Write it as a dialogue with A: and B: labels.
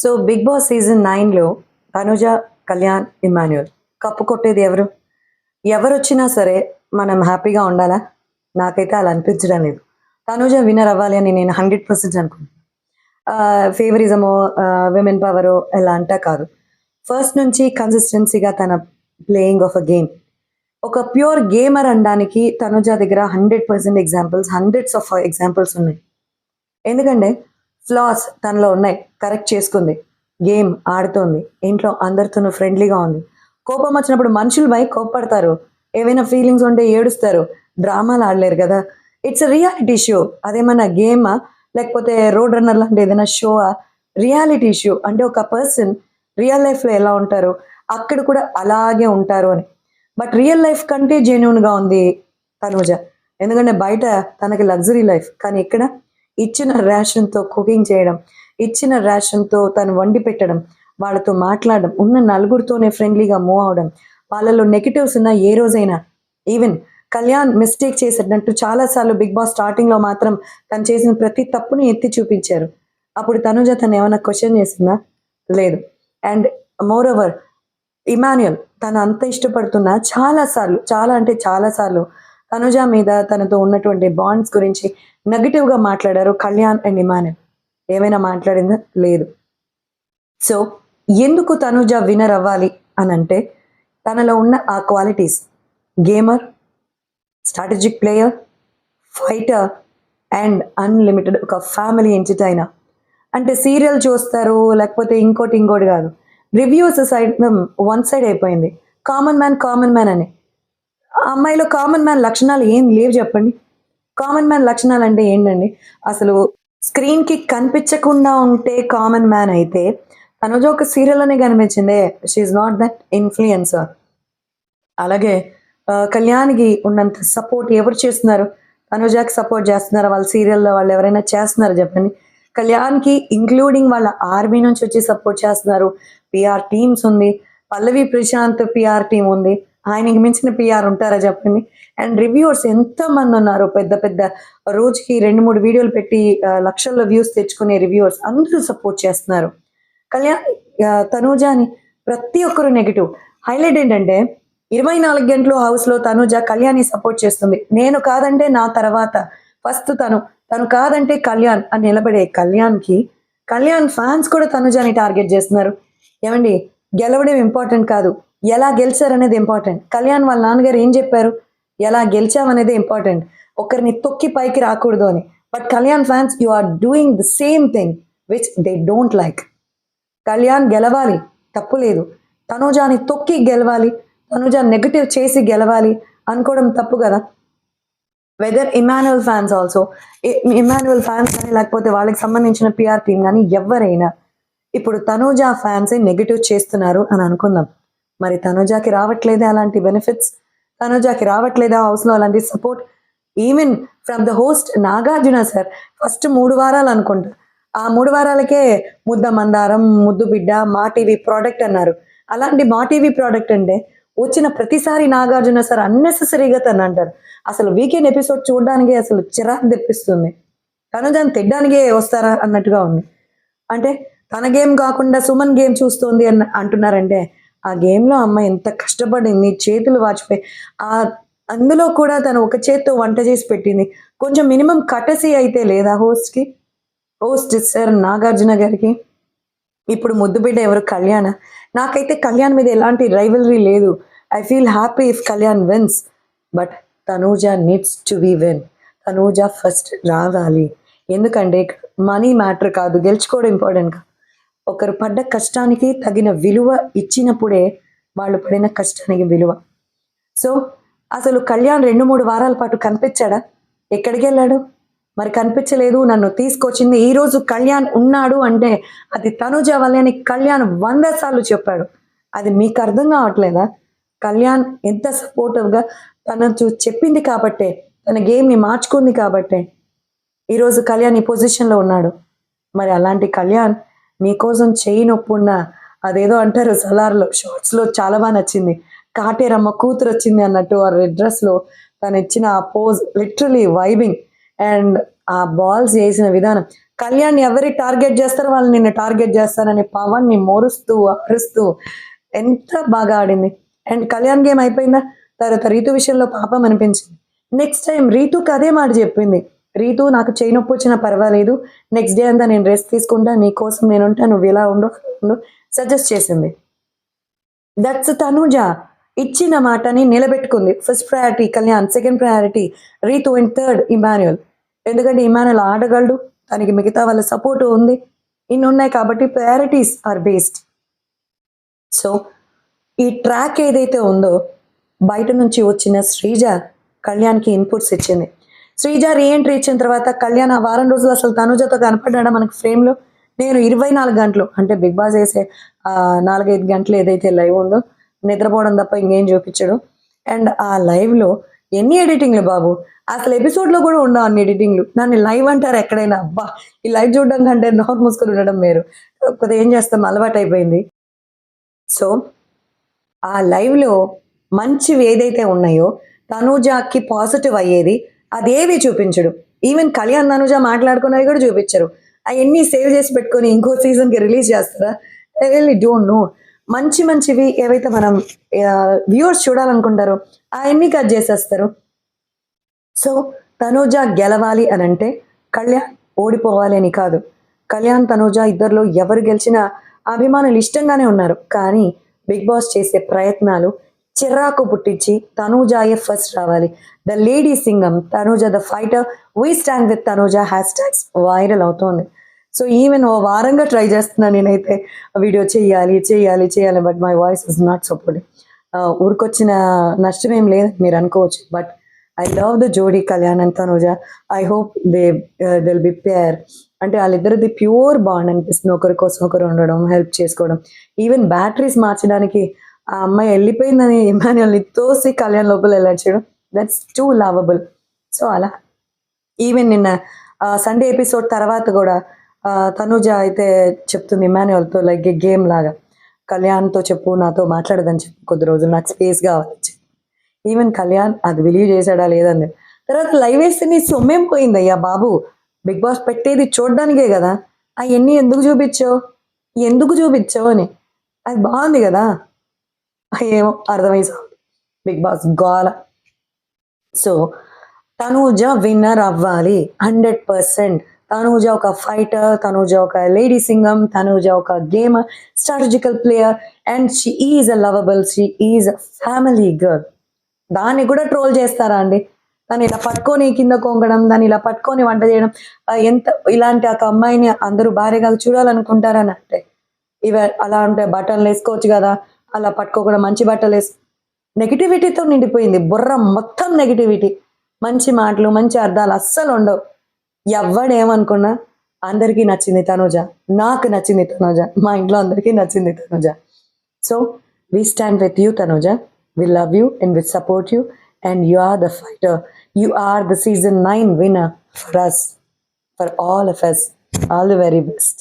A: So big boss season నైన్లో Tanuja Kalyan Emmanuel cup కొట్టేది ఎవరు? ఎవరు వచ్చినా సరే మనం హ్యాపీగా ఉండాలా? నాకైతే అలా అనిపించడం లేదు. తనుజ విన్నర్ అవ్వాలి అని నేను హండ్రెడ్ పర్సెంట్ అనుకుంటున్నాను ఫేవరిజమో విమెన్ పవరో ఎలా అంటా కాదు. ఫస్ట్ నుంచి కన్సిస్టెన్సీగా తన ప్లేయింగ్ ఆఫ్ అ గేమ్ ఒక ప్యూర్ గేమర్ అనడానికి తనుజ దగ్గర hundred percent examples hundreds of examples ఉన్నాయి. ఎందుకంటే ఫ్లాస్ తనలో ఉన్నాయి. కరెక్ట్ చేసుకుంది. గేమ్ ఆడుతోంది. ఇంట్లో అందరితోనూ ఫ్రెండ్లీగా ఉంది. కోపం వచ్చినప్పుడు మనుషులపై కోప్పడతారు. ఏవైనా ఫీలింగ్స్ ఉంటే ఏడుస్తారు. డ్రామాలు ఆడలేరు కదా. ఇట్స్ రియాలిటీ షో అదేమన్నా గేమా లేకపోతే రోడ్ రన్నర్ లాంటి ఏదైనా షో రియాలిటీ షో అంటే ఒక పర్సన్ రియల్ లైఫ్లో ఎలా ఉంటారో? అక్కడ కూడా అలాగే ఉంటారు అని. బట్ రియల్ లైఫ్ కంటే జెన్యున్గా ఉంది తనుజ. ఎందుకంటే బయట తనకి లగ్జరీ లైఫ్ కానీ ఇక్కడ ఇచ్చిన రేషన్తో కుకింగ్ చేయడం ఇచ్చిన రేషన్తో తను వండి పెట్టడం వాళ్ళతో మాట్లాడడం ఉన్న నలుగురితోనే ఫ్రెండ్లీగా మూవ్ అవడం వాళ్ళలో నెగిటివ్స్ ఉన్న ఏ రోజైనా. ఈవెన్ కళ్యాణ్ మిస్టేక్ చేసినట్టు చాలాసార్లు బిగ్ బాస్ స్టార్టింగ్లో మాత్రం తను చేసిన ప్రతి తప్పుని ఎత్తి చూపించారు. అప్పుడు తనుజ తను ఏమైనా క్వశ్చన్ చేసిందా? లేదు. అండ్ మోర్ ఓవర్ ఇమాన్యుయల్ తను అంత ఇష్టపడుతున్నా చాలా సార్లు చాలా అంటే చాలా సార్లు తనుజ మీద తనతో ఉన్నటువంటి బాండ్స్ గురించి నెగిటివ్గా మాట్లాడారు కళ్యాణ్ అండ్ ఇమాన్యుల్. ఏమైనా మాట్లాడిందా? లేదు. సో ఎందుకు తనుజ వినర్ అవ్వాలి అని అంటే తనలో ఉన్న ఆ qualities gamer strategic player fighter and unlimited ఒక ఫ్యామిలీ ఎంటర్టైనర్ అంటే సీరియల్ చూస్తారు లేకపోతే ఇంకోటి ఇంకోటి కాదు. రివ్యూస్ సైడ్ వన్ సైడ్ అయిపోయింది. కామన్ మ్యాన్ కామన్ మ్యాన్ అని. ఆ అమ్మాయిలో కామన్ మ్యాన్ లక్షణాలు ఏం లేవు చెప్పండి. కామన్ మ్యాన్ లక్షణాలు అంటే ఏంటండి? అసలు స్క్రీన్కి కనిపించకుండా ఉంటే కామన్ మ్యాన్ అయితే తనుజ ఒక సీరియల్లోనే కనిపించిందే. షీఈ్ నాట్ దట్ ఇన్ఫ్లుయెన్సర్ అలాగే కళ్యాణ్కి ఉన్నంత సపోర్ట్ ఎవరు చేస్తున్నారు? తనుజాకి సపోర్ట్ చేస్తున్నారా? వాళ్ళ సీరియల్లో వాళ్ళు ఎవరైనా చేస్తున్నారు చెప్పండి? కళ్యాణ్కి ఇంక్లూడింగ్ వాళ్ళ ఆర్మీ నుంచి వచ్చి సపోర్ట్ చేస్తున్నారు. పిఆర్ టీమ్స్ ఉంది. పల్లవి ప్రశాంత్ పిఆర్ టీం ఉంది. ఆయనకి మించిన పిఆర్ ఉంటారా చెప్పండి? అండ్ రివ్యూవర్స్ ఎంతమంది ఉన్నారు? పెద్ద పెద్ద రోజుకి రెండు మూడు వీడియోలు పెట్టి లక్షల్లో వ్యూస్ తెచ్చుకునే రివ్యూవర్స్ అందరూ సపోర్ట్ చేస్తున్నారు. కళ్యాణ్ తనూజ అని ప్రతి ఒక్కరు నెగిటివ్ హైలైట్ ఏంటంటే ఇరవై నాలుగు గంటలు హౌస్లో తనుజ కళ్యాణి సపోర్ట్ చేస్తుంది. నేను కాదంటే నా తర్వాత. ఫస్ట్ తను తను కాదంటే కళ్యాణ్ అని నిలబడే కళ్యాణ్కి కళ్యాణ్ ఫ్యాన్స్ కూడా తనుజాని టార్గెట్ చేస్తున్నారు. ఏమండి? గెలవడం ఇంపార్టెంట్ కాదు. ఎలా గెలిచారనేది ఇంపార్టెంట్ కళ్యాణ్ వాళ్ళ నాన్నగారు ఏం చెప్పారు? ఎలా గెలిచామనేది ఇంపార్టెంట్ ఒకరిని తొక్కి పైకి రాకూడదు అని. But Kalyan fans you are doing the same thing which they don't like Kalyan గెలవాలి తప్పు లేదు. తనుజాని తొక్కి గెలవాలి తనుజ నెగటివ్ చేసి గెలవాలి అనుకోవడం తప్పు కదా? Whether Emmanuel fans also Emmanuel fans కానీ లేకపోతే వాళ్ళకి సంబంధించిన పిఆర్ టీం కానీ ఎవరైనా ఇప్పుడు తనుజా ఫ్యాన్సే నెగటివ్ చేస్తున్నారు అని అనుకుందాం. మరి తనుజాకి రావట్లేదే అలాంటి బెనిఫిట్స్ తనుజాకి రావట్లేదా? హౌస్లో అలాంటి support even from the host Nagarjuna sir first మూడు వారాలు అనుకుంటా. ఆ మూడు వారాలకే ముద్ద మందారం ముద్దు బిడ్డ మా టీవీ ప్రోడక్ట్ అన్నారు. అలాంటి మా టీవీ ప్రోడక్ట్ అంటే వచ్చిన ప్రతిసారి నాగార్జున సార్ అన్నెసెసరీగా తను అంటారు. అసలు వీకెండ్ ఎపిసోడ్ చూడడానికి అసలు చిరాకు తెప్పిస్తుంది. తను దాన్ని తిట్టడానికే వస్తారా అన్నట్టుగా ఉంది. అంటే తన గేమ్ కాకుండా సుమన్ గేమ్ చూస్తోంది అన్న అంటున్నారంటే ఆ గేమ్లో అమ్మాయి ఎంత కష్టపడింది చేతులు వాచిపోయి ఆ అందులో కూడా తను ఒక చేత్తో వంట చేసి పెట్టింది. కొంచెం మినిమం కటసీ అయితే లేదా హోస్ట్కి? హోస్ట్ సార్ నాగార్జున గారికి. ఇప్పుడు ముద్దుబిడ్డ ఎవరు? కళ్యాణ. నాకైతే కళ్యాణ్ మీద ఎలాంటి రైవలరీ లేదు. I feel happy if Kalyan wins. But Tanuja needs to be win. Tanuja first రావాలి. ఎందుకంటే మనీ మ్యాటర్ కాదు. గెలుచుకోవడం ఇంపార్టెంట్ కాదు ఒకరు పడ్డ కష్టానికి తగిన విలువ ఇచ్చినప్పుడే వాళ్ళు పడిన కష్టానికి విలువ. సో అసలు కళ్యాణ్ రెండు మూడు వారాల పాటు కనిపించాడా? ఎక్కడికి వెళ్ళాడు? మరి కనిపించలేదు నన్ను తీసుకొచ్చింది. ఈరోజు కళ్యాణ్ ఉన్నాడు అంటే అది తనుజ వల్లని అని కళ్యాణ్ వంద సార్లు చెప్పాడు. అది మీకు అర్థం కావట్లేదా? కళ్యాణ్ ఎంత సపోర్టివ్గా తన చెప్పింది కాబట్టే తన గేమ్ని మార్చుకుంది కాబట్టే. ఈరోజు కళ్యాణ్ ఈ పొజిషన్లో ఉన్నాడు. మరి అలాంటి కళ్యాణ్ నీకోసం చేయి నొప్పి ఉన్న అదేదో అంటారు సలార్లో షార్ట్స్లో చాలా బాగా నచ్చింది. కాటేరమ్మ కూతురు వచ్చింది అన్నట్టు ఆ రెడ్ డ్రెస్లో తను ఇచ్చిన ఆ పోజ్ లిటరలీ వైబింగ్. అండ్ ఆ బాల్స్ వేసిన విధానం. కళ్యాణ్ ఎవరి టార్గెట్ చేస్తారో వాళ్ళు నిన్ను టార్గెట్ చేస్తారని పవన్ని మోరుస్తూ అరుస్తూ ఎంత బాగా ఆడింది. అండ్ కళ్యాణ్ గేమ్ అయిపోయిందా? తర్వాత రీతు విషయంలో పాపం అనిపించింది. నెక్స్ట్ టైం రీతుకి అదే మాట చెప్పింది. రీతు నాకు చేయి నొప్పి వచ్చినా పర్వాలేదు. నెక్స్ట్ డే అంతా నేను రెస్ట్ తీసుకుంటా. నీ కోసం నేను ఉంటా నువ్వు ఇలా ఉండు ఉండు సజెస్ట్ చేసింది. దట్స్ తనుజ ఇచ్చిన మాటని నిలబెట్టుకుంది. First priority Kalyan. Second priority Rithu and third Emmanuel ఎందుకంటే ఇమాన్యుయల్ ఆడగలడు. తనకి మిగతా వాళ్ళ సపోర్ట్ ఉంది. ఇన్ని ఉన్నాయి కాబట్టి ప్రయారిటీస్ ఆర్ బేస్డ్ సో ఈ ట్రాక్ ఏదైతే ఉందో బయట నుంచి వచ్చిన శ్రీజ కళ్యాణ్కి ఇన్పుట్స్ ఇచ్చింది. శ్రీజ రీఎంట్రీ ఇచ్చిన తర్వాత కళ్యాణ్ ఆ వారం రోజులు అసలు తనుజతో కనపడ్డా మనకు ఫ్రేమ్లో నేను ఇరవై నాలుగు గంటలు అంటే బిగ్ బాస్ వేసే నాలుగైదు గంటలు ఏదైతే లైవ్ ఉందో నిద్రపోవడం తప్ప ఇంకేం చూపించడు. అండ్ ఆ లైవ్లో ఎన్ని ఎడిటింగ్లు బాబు? అసలు ఎపిసోడ్లో కూడా ఉండవు అన్ని ఎడిటింగ్లు. నన్ను లైవ్ అంటారు ఎక్కడైనా అబ్బా! ఈ లైవ్ చూడడం కంటే నోట్ మూసుకొని ఉండడం మీరు కొద్దిగా ఏం చేస్తాం? అలవాటు అయిపోయింది. సో ఆ లైవ్లో మంచివి ఏదైతే ఉన్నాయో తనుజాకి పాజిటివ్ అయ్యేది అదేవి చూపించడు. ఈవెన్ కళ్యాణ్ అనుజ మాట్లాడుకున్నవి కూడా చూపించరు. అవన్నీ సేవ్ చేసి పెట్టుకొని ఇంకో సీజన్కి రిలీజ్ చేస్తారా? రియల్లీ డోంట్ నో మంచి మంచివి ఏవైతే మనం వ్యూవర్స్ చూడాలనుకుంటారో అవన్నీ కట్ చేసేస్తారు? సో తనూజ గెలవాలి అని అంటే కళ్యాణ్ ఓడిపోవాలి అని కాదు. కళ్యాణ్ తనూజ ఇద్దరిలో ఎవరు గెలిచినా అభిమానులు ఇష్టంగానే ఉన్నారు. కానీ బిగ్ బాస్ చేసే ప్రయత్నాలు చిరాకు పుట్టించి తనూజాయే ఫస్ట్ రావాలి. The lady Singham Tanuja the fighter we stand with Tanuja hashtags viral అవుతోంది. సో ఈవెన్ ఓ వారంగా ట్రై చేస్తున్నాను నేనైతే వీడియో చేయాలి చేయాలి చేయాలి but my voice is not supporting ఊరికొచ్చిన నష్టం ఏం లేదు మీరు అనుకోవచ్చు but I love the jodi Kalyan and Tanuja. I hope they will be pair అంటే వాళ్ళిద్దరిది ప్యూర్ బాండ్ అనిపిస్తుంది ఒకరి కోసం ఒకరు ఉండడం హెల్ప్ చేసుకోవడం. ఈవెన్ బ్యాటరీస్ మార్చడానికి ఆ అమ్మాయి వెళ్ళిపోయిందని ఇమాన్యుల్ని తోసి కళ్యాణ్ లోపల వెళ్ళాడు దట్స్ టూ లవబుల్ సో అలా. ఈవెన్ నిన్న సండే ఎపిసోడ్ తర్వాత కూడా ఆ, తనుజ అయితే చెప్తుంది ఇమాన్యువల్తో లైక్ గేమ్ లాగా. కళ్యాణ్తో చెప్పు నాతో మాట్లాడదని చెప్పు కొద్ది రోజులు నాకు స్పేస్ కావాలి ఈవెన్ కళ్యాణ్ అది బిలీవ్ చేశాడా లేదని తర్వాత లైవ్ వేస్తే నీ సొమ్మేం పోయింది అయ్యా బాబు. బిగ్ బాస్ పెట్టేది చూడడానికే కదా. అవన్నీ ఎందుకు చూపించావు? ఎందుకు చూపించావు అని. అది బాగుంది కదా. ఏమో అర్థమై బిగ్ బాస్ గోల. సో తనూజ విన్నర్ అవ్వాలి హండ్రెడ్ పర్సెంట్. తనూజ ఒక ఫైటర్ తనూజ ఒక లేడీ సింగం తనూజ ఒక gamer strategical player and she is a lovable she is a family girl దాన్ని కూడా ట్రోల్ చేస్తారా అండి? దాన్ని ఇలా పట్టుకొని కింద కొంగడం దాన్ని ఇలా పట్టుకొని వంట చేయడం ఎంత ఇలాంటి ఒక అమ్మాయిని అందరూ భార్యగా చూడాలనుకుంటారని అంటే ఇవ అలా ఉంటే బట్టలు వేసుకోవచ్చు కదా అలా పట్టుకోకుండా మంచి బట్టలు వేసి నెగిటివిటీతో నిండిపోయింది. బుర్ర మొత్తం నెగిటివిటీ మంచి మాటలు మంచి అర్థాలు అస్సలు ఉండవు. ఎవడేమనుకున్నా అందరికీ నచ్చింది తనుజ. నాకు నచ్చింది తనుజ. మా ఇంట్లో అందరికీ నచ్చింది Tanuja. So we stand with you Tanuja. We love you and we support you and you are the fighter you are the season nine winner for us for all of us all the very best